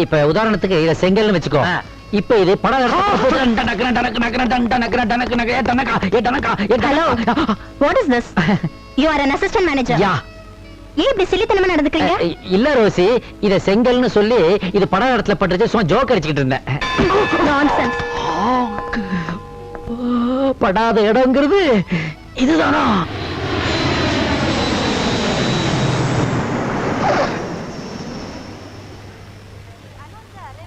இப்ப உதாரணத்துக்கு இத செங்கல்னு வச்சுக்கோ. இப்ப இது படம் hello what is this you are an assistant manager யா ஏன் இப்படி சில்லித்தனமா நடந்துக்கிறீங்க இல்ல ரோசி இத செங்கல்னு சொல்லி இது படம் இடத்துல பட்டுச்சு சும்மா ஜோக் அடிச்சுக்கிட்டு இருந்தேன் நான்சென்ஸ் படாத இடங்கிறது இதுதானா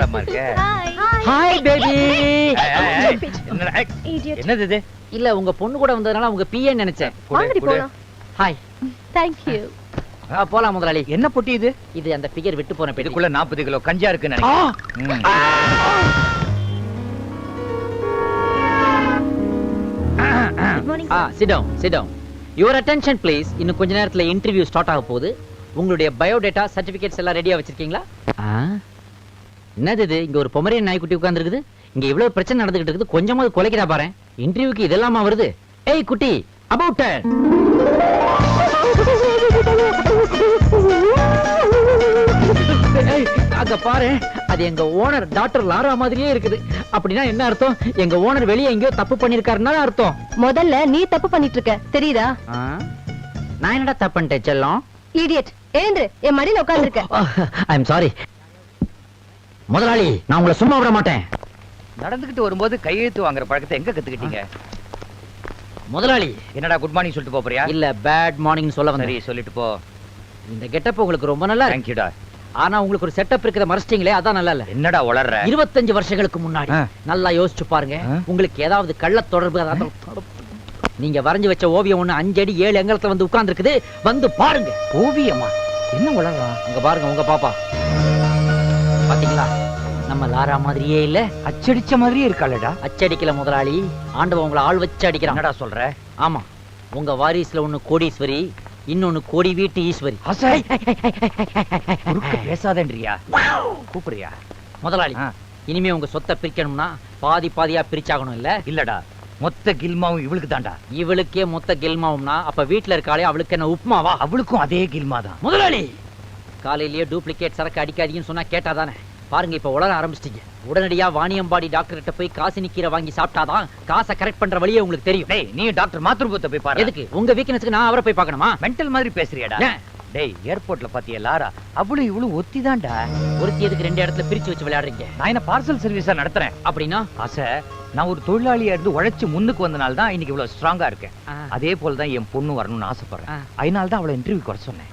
கூப்பிடுறாம இருக்க. ஹாய் ஹாய் பேபி என்னது இது? இல்ல உங்க பொண்ணு கூட வந்ததுனால உங்க பிஏ நினைச்சேன். ஹாய் தேங்க் யூ ஆ, போலாம் முதலாளி. என்ன பொட்டி இது? இது அந்த பிகர் விட்டு போன பெட்டி. இதுக்குள்ள 40 கிலோ கஞ்சா இருக்குன்னு ஆ! நினைக்கிறேன் ம். Good morning ah sit down sit down your attention please இன்னும் கொஞ்ச நேரத்துல இன்டர்வியூ ஸ்டார்ட் ஆக போகுது. உங்களுடைய பயோடேட்டா சர்டிபிகேட்ஸ் எல்லாம் ரெடியா வச்சிருக்கீங்களா? என்னது இது? இங்க ஒரு பொமரியன் நாய்க்குட்டி உட்கார்ந்திருக்குது. இங்க இவ்வளவு பிரச்சனை நடந்துகிட்டு இருக்குது. கொஞ்சமாவது குலைக்கிறா பாரு. இன்டர்வியூக்கு இதெல்லாமா வருது? ஏய் குட்டி அபவுட் அங்க பாரு. அது எங்க ஓனர் டாக்டர் லாரா மாதிரியே இருக்குது. அப்படின்னா என்ன அர்த்தம்? எங்க ஓனர் வெளியே எங்கேயோ தப்பு பண்ணிருக்காருன்னா அர்த்தம்? முதல்ல நீ தப்பு பண்ணிட்டு இருக்க தெரியுதா? நான் என்னடா தப்பு பண்ணிட்டேன் செல்லம்? இடியட் எழுந்து. என் மடியில உட்கார்ந்திருக்க. ஐ எம் சாரி முதலாளி நான் உங்களை சும்மா விட மாட்டேன். நடந்துகிட்டு வரும்போது கையெழுத்து வாங்குற பழக்கத்தை எங்க கத்துக்கிட்டீங்க? முதலாளி. என்னடா குட் மார்னிங் சொல்லிட்டு போறியா? இல்ல பேட் மார்னிங் சொல்ல சரி வந்தேன் சொல்லிட்டு போ. இந்த கெட்டப் உங்களுக்கு ரொம்ப நல்லா தேங்க்யூடா ஆனா உங்களுக்கு ஒரு செட்டப் இருக்கிறத மறைச்சிட்டீங்களே அதான் நல்லா இல்ல. என்னடா உளர்ற? இருபத்தஞ்சு வருஷங்களுக்கு முன்னாடி. நல்லா யோசிச்சு பாருங்க. உங்களுக்கு ஏதாவது கள்ள தொடர்பு அதாவது நீங்க வரைஞ்சு வச்ச ஓவியம் ஒண்ணு அஞ்சு அடி ஏழு எங்கலத்துல வந்து உட்கார்ந்து இருக்குது வந்து பாருங்க. ஓவியமா? என்ன உளறா? உங்க பாருங்க உங்க பாப்பா. பாத்தீங்களா? நம்ம லாரா மாதிரியே இல்ல அச்சடிச்ச மாதிரியே இருக்காளடா. அச்சடிக்கல முதலாளி. ஆண்டவன் உங்களை ஆள் வச்சு அடிக்கிறான். என்னடா சொல்ற? ஆமா. உங்க வாரிசுல ஒண்ணு கோடீஸ்வரி இன்னொன்னு கோடி வீட்டு ஈஸ்வரி. அசை! பேசாதேன்றியா? கூப்பிடுறியா? முதலாளி. இனிமே உங்க சொத்தை பிரிக்கணும்னா பாதி பாதியா பிரிச்சாகணும் இல்ல? இல்லடா. மொத்த கில்மாவும் இவளுக்கு தான்டா. இவளுக்கே மொத்த கெல்மாவும்னா அப்ப வீட்ல இருக்காளே அவளுக்கு என்ன உப்புமாவா? அவளுக்கும் அதே கில்மா தான் முதலாளி! காலையிலேயே டூப்ளிகேட் சரக்கு அடிக்காதீங்கன்னு சொன்னா கேட்டாதானே? பாருங்க இப்ப உளர ஆரம்பிச்சிட்டீங்க. உடனடியா வாணியம்பாடி டாக்டர் கிட்ட போய் காசினி கீரை வாங்கி சாப்பிட்டாதான் காசை கரெக்ட் பண்ற வழியே உங்களுக்கு தெரியும். டேய் நீ டாக்டர் மாத்ருபத்தை போய் பாரு. எதுக்கு? உங்க வீக்னஸ்க்கு நான் அவரை போய் பார்க்கணுமா? மென்டல் மாதிரி பேசுறியாடா? டேய் ஏர்போர்ட்ல பாத்தியா லாரா? அவளும் இவளும் ஒத்திதான்டா. ஒருத்தி எதுக்கு ரெண்டு இடத்துல பிரிச்சு வச்சு விளையாடுறீங்க? நான் என்ன பார்சல் சர்வீஸா நடத்துறேன்? அப்படின்னா? ஆசை நான் ஒரு தொழிலாளியா இருந்து உழைச்சு முன்னுக்கு வந்தனால தான் இன்னைக்கு இவ்வளவு ஸ்ட்ராங்கா இருக்கேன். அதே போல தான் என் பொண்ணு வரணும்னு ஆசைப்படுறேன். அதனால தான் அவளை இன்டர்வியூ குறை சொன்னேன்.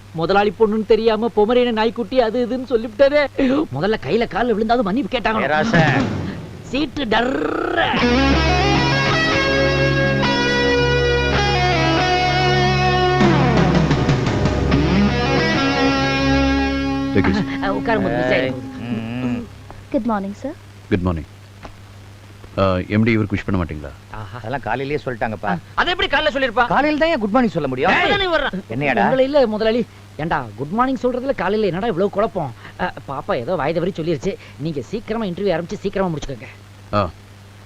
முதலாளி பொண்ணுன்னு தெரியாம பொமரேன நாய்க்குட்டி அது இதுன்னு சொல்லிவிட்டாரே முதல்ல கையில கால்ல விழுந்தாலும் மன்னிப்பு கேட்டாங்க. சீட்டு டர்ற. Good morning sir good morning MD இவருக்கு விஷ் பண்ண மாட்டீங்களா. அதெல்லாம் காலையிலேயே சொல்லிட்டாங்கப்பா. அதை எப்படி காலைல சொல்லிருப்பா காலையில தான் குட் மார்னிங் சொல்ல முடியும். என்னையாடா? இல்ல முதலாளி. ஏண்டா குட் மார்னிங் சொல்றதுல காலையில என்னடா இவ்வளவு குழப்பம்? பாப்பா ஏதோ வாய் தவறி சொல்லிருச்சு. நீங்க சீக்கிரமா இன்டர்வியூ ஆரம்பிச்சு சீக்கிரமா முடிச்சுக்கோங்க. ஆ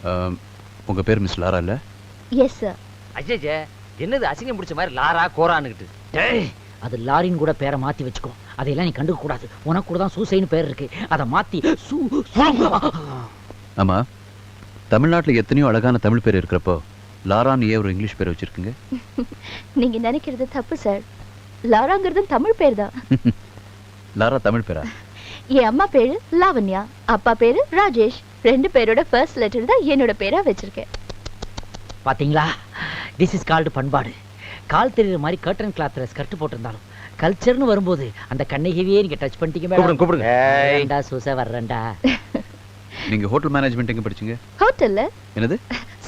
um, உங்க பேர் மிஸ் லாரா இல்ல? எஸ் சார் அஜய் என்னது அசிங்கம் பிடிச்ச மாதிரி லாரா கோரான்னுகிட்டு? டேய், அது லாரின் கூட பேரை மாத்தி வச்சுக்கோ. அதையெல்லாம் நீ கண்டுக்க கூடாது. உனக்கு கூட தான் சூசைன்னு பேர் இருக்கு. அதை மாத்தி சூ சூ- ஆமா. தமிழ்நாட்டுல எத்தனையோ அழகான தமிழ் பேர் இருக்கிறப்போ லாரான்னு ஏன் ஒரு இங்கிலீஷ் பேர் வச்சிருக்கீங்க? நீங்க நினைக்கிறது தப்பு சார் லாராங்கிறது தமிழ் பேர் தான் லாரா தமிழ் பேரா? என் அம்மா பேரு லாவண்யா அப்பா பேரு ராஜேஷ். ரெண்டு பேரோட ஃபர்ஸ்ட் லெட்டர் தான் என்னோட பேரா வச்சிருக்கேன். பாத்தீங்களா? திஸ் இஸ் கால்டு பண்பாடு. கால் தெரியுற மாதிரி கர்டன் கிளாத்ல ஸ்கர்ட் போட்டிருந்தாலும் கல்ச்சர்னு வரும்போது அந்த கண்ணகிவியே நீங்க டச் பண்ணிட்டீங்க கூப்பிடுங்க மேடம் கூப்பிடுங்க வேண்டா சூச வர்றேன்டா. நீங்க ஹோட்டல் மேனேஜ்மெண்ட் எங்க படிச்சீங்க? ஹோட்டல்ல என்னது?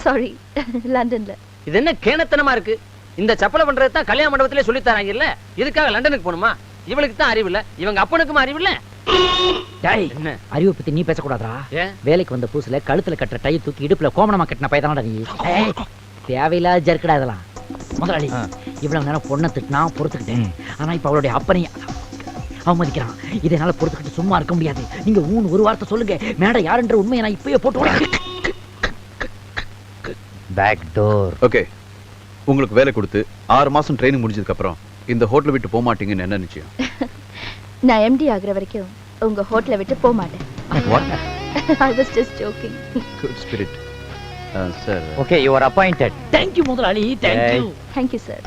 சாரி லண்டன்ல இது என்ன கேணத்தனமா இருக்கு? இந்த சப்பலை பண்றது தான் கல்யாண மண்டபத்திலே சொல்லி தராங்க இல்ல இதுக்காக லண்டனுக்கு போகணுமா? இவளுக்கு தான் அறிவு இல்ல இவங்க அப்பனுக்கும் அறிவு இல்ல டேய் என்ன? அறிவை பத்தி நீ பேசக்கூடாதா வேலைக்கு வந்த புதுசுல கழுத்துல கட்டுற டை தூக்கி இடுப்புல கோமணமா கட்டின பையதானடா நீ. தேவையில்லாத ஜர்க்கடா இதெல்லாம். முதலாளி. இவ்வளவு நேரம் பொண்ணை திட்டினா பொறுத்துக்கிட்டேன். ஆனா இப்ப அவளுடைய அப்பனையும் அவமதிக்கிறான். இதை என்னால பொறுத்துக்கிட்டு சும்மா இருக்க முடியாது. நீங்க ஊன் ஒரு வார்த்தை சொல்லுங்க. மேடம் யாருன்ற உண்மையை நான் இப்பயே போட்டு. பேக் டோர் ஓகே உங்களுக்கு வேலை கொடுத்து ஆறு மாசம் ட்ரைனிங் முடிஞ்சதுக்கு அப்புறம் இந்த ஹோட்டலை விட்டு போக மாட்டீங்கன்னு என்ன நிச்சயம்? நான் எம்டி ஆகுற வரைக்கும் உங்க ஹோட்டலை விட்டு போக மாட்டேன். I was just joking good spirit sir okay you are appointed Thank you முதலாளி Thank you. Thank you sir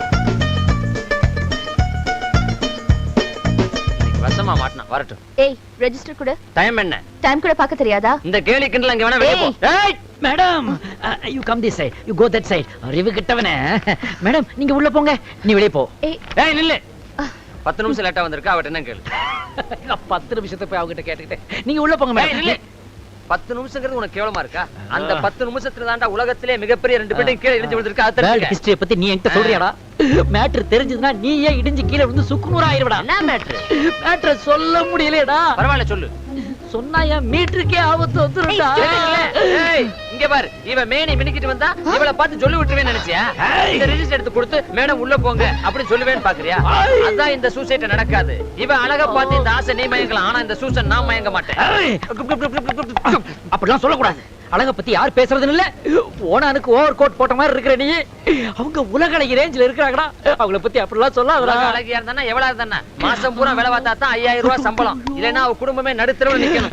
இன்னைக்கு வசமா மாட்டினா வரட்டும். ஏய் ரெஜிஸ்டர் கூட. டைம் என்ன? டைம் கூட பார்க்க தெரியாதா? இந்த கேலி கிண்டல் அங்க வேணா வெளிய போ. ஏய்! Madam you come this side you go that side அறிவு கிட்டவனே. மேடம் நீங்க உள்ள போங்க. நீ வெளியே போ. ஏய். நில்லு. பத்து நிமிஷம் லேட்டா வந்திருக்கா அவட்ட என்ன கேளு. பத்து நிமிஷத்தை போய் அவகிட்ட கேட்டுக்கிட்டேன் நீங்க உள்ள போங்க நில்லு. மேடம் பத்து நிமிஷங்கிறது உனக்கு கேவலமா இருக்கா? அந்த பத்து நிமிஷத்துல தாண்டா உலகத்திலே மிகப்பெரிய ரெண்டு பேரும் கீழே இடிஞ்சு விழுந்திருக்கா அது. ஹிஸ்டரியை பத்தி நீ என்கிட்ட சொல்றியாடா? மேட்ரு தெரிஞ்சதுன்னா நீ ஏன் இடிஞ்சு கீழே விழுந்து சுக்குநூறு ஆயிருவடா. என்ன மேட்ரு மேட்ரை சொல்ல முடியலடா பரவாயில்ல சொல்லு. சொன்னா என் மீட்டருக்கே ஆபத்து வந்துருடா இங்க பாரு. இவ மேனி மினிக்கிட்டு வந்தா இவளை பார்த்து சொல்லி விட்டுருவேன்னு நினைச்சியா? இந்த ரெஜிஸ்டர் எடுத்து கொடுத்து மேடம் உள்ள போங்க. அப்படி சொல்லுவேன்னு பாக்குறியா? அதான் இந்த சூசைட் நடக்காது. இவ அழகா பார்த்து இந்த ஆசை நீ மயங்கலாம். ஆனா இந்த சூசன் நான் மயங்க மாட்டேன். அப்படிலாம் சொல்லக்கூடாது. அழக பத்தி யார் பேசுறதுன்னு இல்ல. ஓனானுக்கு ஓவர் கோட் போட்ட மாதிரி இருக்கிற நீ. அவங்க உலகழகி ரேஞ்சில இருக்கிறாங்கடா. அவங்கள பத்தி அப்படிலாம் உலக சொல்லாதடா அழகியா இருந்தா எவ்வளவு இருந்தா மாசம் பூரா வேலை பார்த்தா தான் ஐயாயிரம் ரூபாய் சம்பளம். இல்லைன்னா அவ குடும்பமே நடுத்தரவுல நிக்கணும்.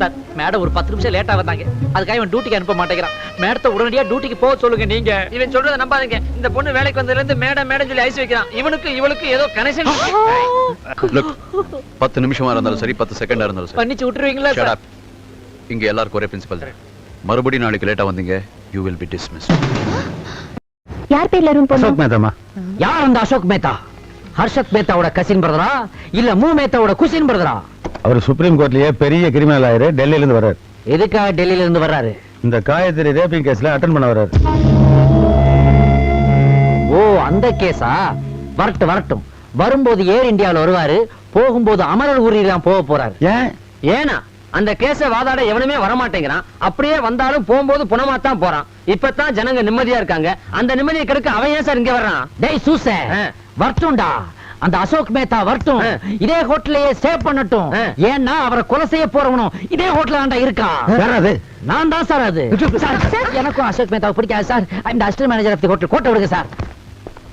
சார் மேடம் ஒரு பத்து நிமிஷம் லேட்டா வந்தாங்க. அதுக்காக இவன் டியூட்டிக்கு அனுப்ப மாட்டேங்கிறான். மேடத்தை உடனடியா டியூட்டிக்கு போக சொல்லுங்க நீங்க. இவன் சொல்றத நம்பாதீங்க. இந்த பொண்ணு வேலைக்கு வந்ததுல இருந்து மேடம் மேடம் சொல்லி ஐஸ் வைக்கிறான். இவனுக்கு இவளுக்கு ஏதோ கனெக்ஷன் பத்து நிமிஷமா இருந்தாலும் சரி பத்து செகண்டா இருந்தாலும் சரி. பண்ணிச்சு விட்டுருவீங்களா சார். இங்க எல்லாருக்கும் ஒரே பிரின்சிபல் மறுபடியும் நாளைக்கு லேட்டா வந்தீங்க யூ வில் பி டிஸ்மிஸ் யார் பேர்ல ரூம் போனோம் மேதாமா யார் அந்த அசோக் மேத்தா? ஹர்ஷத் மேத்தாவோட கசின் பிரதரா இல்ல மூ மேத்தாவோட குசின் பிரதரா அவர் சுப்ரீம் கோர்ட்லயே பெரிய கிரிமினல் ஆயிரு டெல்லியில இருந்து வர்றாரு. எதுக்காக டெல்லியில இருந்து வர்றாரு? இந்த காயத்ரி ரேப்பிங் கேஸ்ல அட்டன் பண்ண வர்றாரு. ஓ அந்த கேஸா? வரட்டும் வரட்டும். வரும்போது ஏர் இந்தியாவுல வருவாரு போகும்போது அமரர் ஊரில் தான் போக போறாரு. ஏன்? ஏனா அந்த கேஸ வாதாட எவனுமே வர மாட்டேங்கிறான் அப்படியே வந்தாலும் போகும்போது புனமாத்தான் போறான். இப்பதான் ஜனங்க நிம்மதியா இருக்காங்க. அந்த நிம்மதியை கெடுக்க அவன் ஏன் சார் இங்க வர்றான்? டேய் சூச. வரட்டும்டா. அந்த அசோக் மேத்தா வரட்டும். இதே ஹோட்டலையே ஸ்டே பண்ணட்டும். ஏன்னா அவரை கொலை செய்ய போறவனும் இதே ஹோட்டல் ஆண்டா இருக்கா? யாராவது நான் தான் சார் அது. எனக்கும் அசோக் மேத்தாவை பிடிக்காது சார். இந்த assistant manager of the hotel கோட்டை விடுங்க சார்.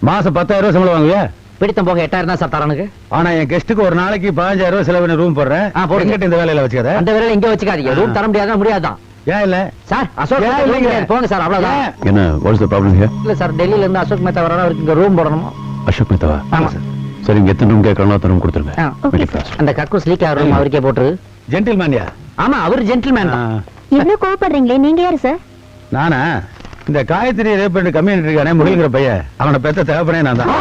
மாசம் பத்தாயிரம் ரூபாய் சம்பளம் வாங்குவியா? பிடித்தம் போக எட்டாயிரம் தான் சார் தரனுக்கு ஆனா என் கெஸ்ட்டுக்கு ஒரு நாளைக்கு பதினஞ்சாயிரம் ரூபாய் செலவு ரூம் போடுறேன். போடுங்க. எங்கிட்ட இந்த வேலையில வச்சுக்காத. அந்த வேலையில இங்க வச்சுக்காதீங்க. ரூம் தர முடியாதான் முடியாதான் ஏன் இல்ல? சார் அசோக் போங்க சார் அவ்வளவுதான்? என்ன வாட்ஸ் த ப்ராப்ளம் ஹியர் இல்ல சார் டெல்லியில இருந்து அசோக் மேத்தா வர அவருக்கு இங்க ரூம் போடணுமா? அசோக் மேத்தாவா? ஆமா. சரி இங்க எத்தனை ரூம் கேட்கறாங்களோ அத்தனை ரூம் கொடுத்துருங்க. அந்த கக்கூஸ் லீக் ஆகிற ரூம் அவருக்கே போட்டுரு. ஜென்டில் மேனியா ஆமா அவர் ஜென்டில்மேன் தான். இவ்ளோ கோவப்படுறீங்களே நீங்க யாரு சார் நானா? இந்த காயத்ரி ரேப் பண்ணி கம்யூனிட்டி இருக்கானே பையன். அவனை பெத்த தகப்பனே நான் தான்.